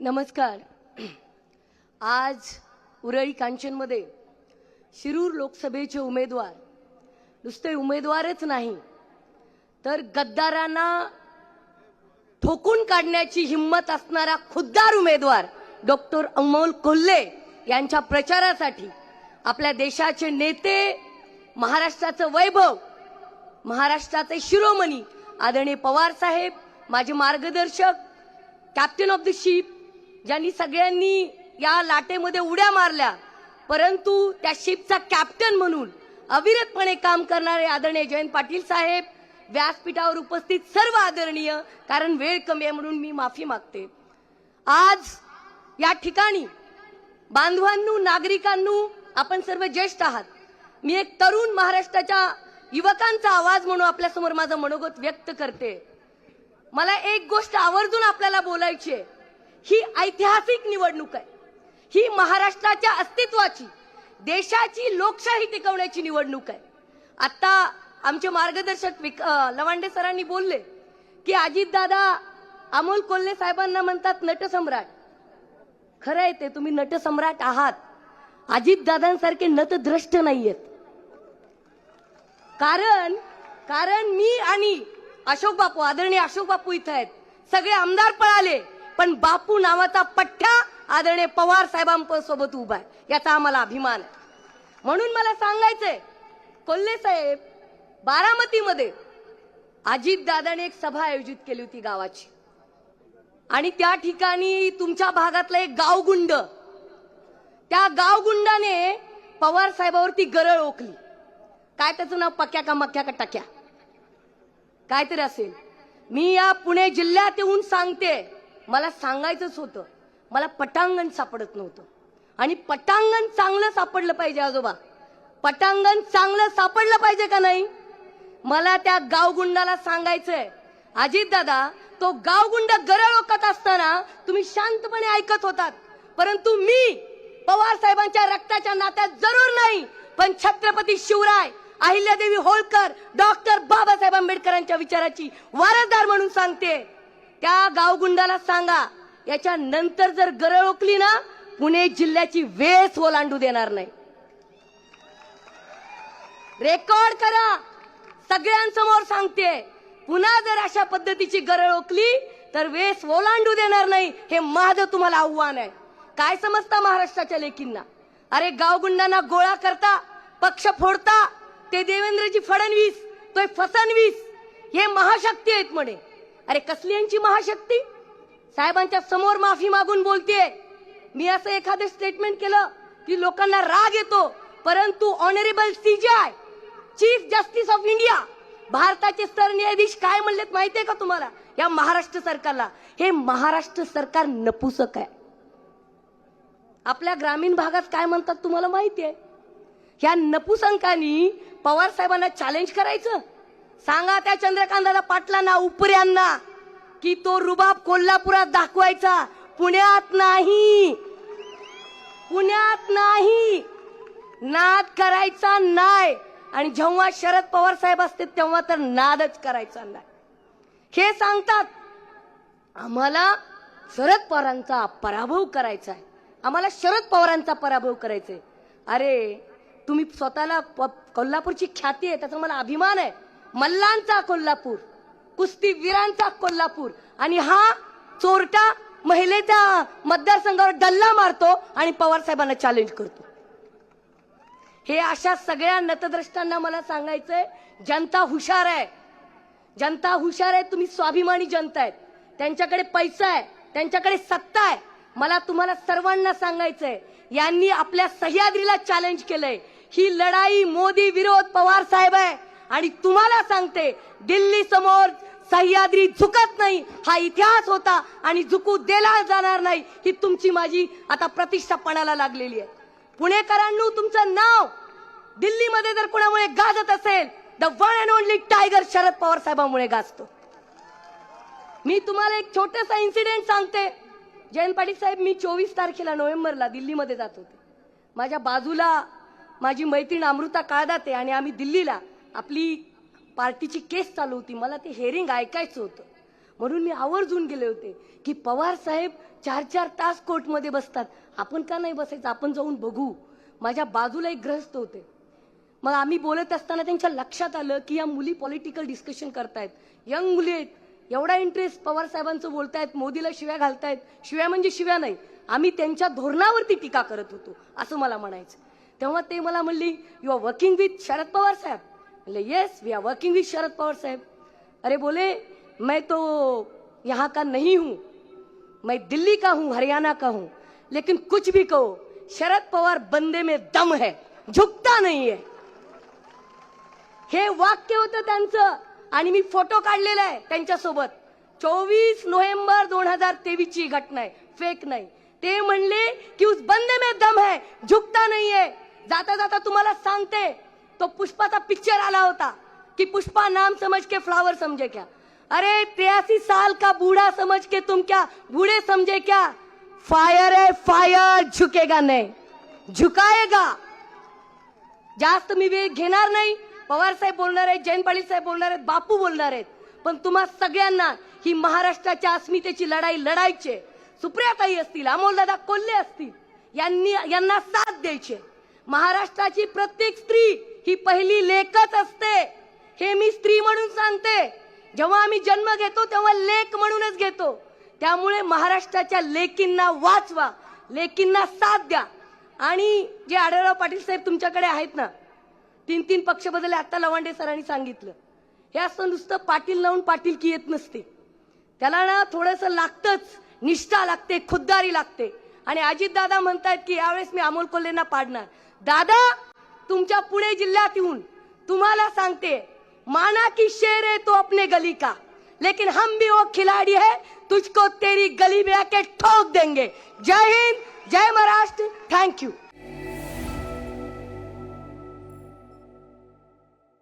नमस्कार. आज उरळी कांचनमध्ये शिरूर लोकसभेचे उमेदवार नुसते उमेदवारच नाही तर गद्दारांना ठोकून काढण्याची हिंमत असणारा खुद्दार उमेदवार डॉक्टर अमोल कोल्हे यांच्या प्रचारासाठी आपल्या देशाचे नेते महाराष्ट्राचं वैभव महाराष्ट्राचे शिरोमणी आदरणीय पवार साहेब माझे मार्गदर्शक कॅप्टन ऑफ द शिप ज्यांनी सगळ्यांनी या लाटेमध्ये उड्या मारल्या परंतु त्या शिपचा कॅप्टन म्हणून अविरतपणे काम करणारे आदरणीय जयंत पाटील साहेब व्यासपीठावर उपस्थित सर्व आदरणीय कारण वेळ कमी आहे म्हणून मी माफी मागते. आज या ठिकाणी बांधवांनू नागरिकांनू आपण सर्व ज्येष्ठ आहात. मी एक तरुण महाराष्ट्राच्या युवकांचा आवाज म्हणून आपल्यासमोर माझं मनोगत व्यक्त करते. मला एक गोष्ट आवर्जून आपल्याला बोलायची आहे. ही ऐतिहासिक निवडणूक आहे. ही महाराष्ट्राच्या अस्तित्वाची देशाची लोकशाही टिकवण्याची निवडणूक आहे. आता आमचे मार्गदर्शक विक- लवांडे सरांनी बोलले की अजितदादा अमोल कोल्हे साहेबांना म्हणतात नटसम्राट. खरं आहे ते तुम्ही नटसम्राट आहात. अजितदादांसारखे नटद्रष्ट नाहीयेत. कारण कारण मी आणि अशोक बापू आदरणीय अशोक बापू इथं आहेत. सगळे आमदार पळाले. पण बापू नावाचा पठ्ठ्या आदरणीय पवार साहेबांसोबत उभा आहे. याचा आम्हाला अभिमान आहे. म्हणून मला सांगायचंय कोल्हे साहेब बारामतीमध्ये अजितदादाने एक सभा आयोजित केली होती गावाची. आणि त्या ठिकाणी तुमच्या भागातलं एक गावगुंड त्या गावगुंडाने पवार साहेबावरती गरळ ओकली. काय त्याचं नाव? पक्या का मक्या का टक्या? काहीतरी असेल. मी या पुणे जिल्ह्यात येऊन सांगते. मला सांगायचंच होतं. मला पटांगण सापडत नव्हतं. आणि पटांगण चांगलं सापडलं पाहिजे आजोबा. पटांगण चांगलं सापडलं पाहिजे का नाही? मला त्या गावगुंडाला सांगायचंय. अजित दादा तो गावगुंड गरळ ओकत असताना तुम्ही शांतपणे ऐकत होतात. परंतु मी पवार साहेबांच्या रक्ताच्या नात्यात जरूर नाही पण छत्रपती शिवराय अहिल्यादेवी होळकर डॉक्टर बाबासाहेब आंबेडकरांच्या विचाराची वारसदार म्हणून सांगते. त्या गावगुंडाला सांगा. याच्या नंतर जर गरळ ओकली ना पुणे जिल्ह्याची वेस ओलांडू देणार नाही. रेकॉर्ड करा. सगळ्यांसमोर सांगते. पुन्हा जर अशा पद्धतीची गरळ ओकली तर वेस ओलांडू देणार नाही हे माझं तुम्हाला आव्हान आहे. काय समजता महाराष्ट्राच्या लेकींना? अरे गावगुंडांना गोळा करता पक्ष फोडता ते देवेंद्रजी फडणवीस तो फसणवीस हे महाशक्ती आहेत म्हणे. अरे कसली यांची महाशक्ती? साहेबांच्या समोर माफी मागून बोलतेय. मी असं एखादं स्टेटमेंट केलं की लोकांना राग येतो परंतु honourable CGI chief justice of India भारताचे सरन्यायाधीश काय म्हणलेत माहितीये का तुम्हाला? या महाराष्ट्र सरकारला. हे महाराष्ट्र सरकार नपुसक आहे. आपल्या ग्रामीण भागात काय म्हणतात तुम्हाला माहिती आहे ह्या नपुसंकानी पवार साहेबांना चॅलेंज करायचं? सांगा त्या चंद्रकांतदादा पाटलांना उपऱ्यांना की तो रुबाब कोल्हापुरात दाखवायचा. पुण्यात नाही. पुण्यात नाही. नाद करायचा नाही. आणि जेव्हा शरद पवार साहेब असते तेव्हा तर नादच करायचा नाही. हे सांगतात आम्हाला शरद पवारांचा पराभव करायचा आहे. आम्हाला शरद पवारांचा पराभव करायचा आहे. अरे तुम्ही स्वतःला प- कोल्हापूरची ख्याती आहे त्याचा मला अभिमान आहे. मल्लांचा कोल्हापूर कुस्तीवीरांचा कोल्हापूर. आणि हा चोरटा महिलेच्या मतदारसंघावर डल्ला मारतो आणि पवार साहेबांना चॅलेंज करतो. हे अशा सगळ्या नतद्रष्टांना मला सांगायचंय जनता हुशार आहे. जनता हुशार आहे तुम्ही स्वाभिमानी जनता आहेत. त्यांच्याकडे पैसा आहे त्यांच्याकडे सत्ता आहे. मला तुम्हाला सर्वांना सांगायचंय यांनी आपल्या सह्याद्रीला चॅलेंज केलंय. ही लढाई मोदी विरोध पवार साहेब आहे. आणि तुम्हाला सांगते दिल्ली समोर सह्याद्री झुकत नाही. हा इतिहास होता आणि झुकू दिला जाणार नाही ही तुमची माझी आता प्रतिष्ठापणाला लागलेली आहे. पुणेकरांनो तुमचं नाव दिल्लीमध्ये जर कोणामुळे गाजत असेल the one and only tiger Sharad Pawar साहेबांमुळे गाजतो. मी तुम्हाला एक छोटासा इन्सिडेंट सांगते. जयंत पाटील साहेब मी चोवीस तारखेला नोव्हेंबरला दिल्लीमध्ये जात होते. माझ्या बाजूला माझी मैत्रीण अमृता काळदाते आणि आम्ही दिल्लीला आपली पार्टीची केस चालू होती. मला ते हेअरिंग ऐकायचं होतं. म्हणून मी आवर्जून गेले होते की पवार साहेब चार चार तास कोर्टमध्ये बसतात. आपण का नाही बसायचं? आपण जाऊन बघू. माझ्या बाजूला एक ग्रस्त होते. मग आम्ही बोलत असताना त्यांच्या लक्षात आलं की या मुली पॉलिटिकल डिस्कशन करतायत. यंग मुली आहेत. एवढा इंटरेस्ट पवार साहेबांचं बोलतायत मोदीला शिव्या घालतायत. शिव्या म्हणजे शिव्या नाही. आम्ही त्यांच्या धोरणावरती टीका करत होतो असं मला म्हणायचं. तेव्हा ते मला म्हणली you are working with Sharad Pawar saheb. बोले yes we are working with Sharad Pawar saheb. अरे बोले मैं तो यहाँ का नहीं हूँ मैं दिल्ली का हूँ हरियाणा का हूँ लेकिन कुछ भी कहो शरद पवार बंदे में दम है झुकता नहीं है. हे वाक्य होतं त्यांचं आणि मी फोटो काढलेला आहे त्यांच्यासोबत. चोवीस नोव्हेंबर दोन हजार तेवीस ची घटना आहे फेक नाही. ते म्हणले की उस बंदे में दम है झुकता नाहीये जाता जाता तुम्हाला सांगते तो पुष्पाचा पिक्चर आला होता. कि पुष्पा नाम समझ के फ्लावर समझे क्या? अरे तिरासी साल का बूढ़ा समझ के तुम क्या? बूढ़े समझे क्या? फायर है फायर झुकेगा नाही. झुकाएगा. जास्त मी वेळ घेणार नाही. पवार साहेब बोलणार आहेत जयंत पाटील साहेब बोलणार आहेत बापू बोलणार आहेत. पण तुम्हा सगळ्यांना ही महाराष्ट्राच्या अस्मितेची लढाई लढायची सुप्रियाताई असतील अमोलदादा कोल्हे असतील यांनी यांना साथ द्यायची महाराष्ट्राची प्रत्येक स्त्री ही पहिली लेखच असते. हे मी स्त्री म्हणून सांगते. जेव्हा आम्ही जन्म घेतो तेव्हा लेख म्हणूनच घेतो. त्यामुळे महाराष्ट्राच्या लेकींना वाचवा लेकींना साथ द्या. आणि जे आढळराव पाटील साहेब तुमच्याकडे आहेत ना तीन तीन पक्ष बदलले आत्ता लवांडे सरांनी सांगितलं. हे असं नुसतं पाटील लावून पाटील की येत नसते. त्याला ना थोडस लागतच निष्ठा लागते खुद्दारी लागते. आणि अजित दादा म्हणतायत की यावेळेस मी अमोल कोल्हेंना पाडणार. दादा तुमच्या पुणे जिल्ह्यात येऊन तुम्हाला सांगते माना की शेर है तो अपने गली का. लेकिन हम भी वो खिलाड़ी है, तुझको तेरी गली में आके ठोक देंगे. जय हिंद, जय महाराष्ट्र थैंक यू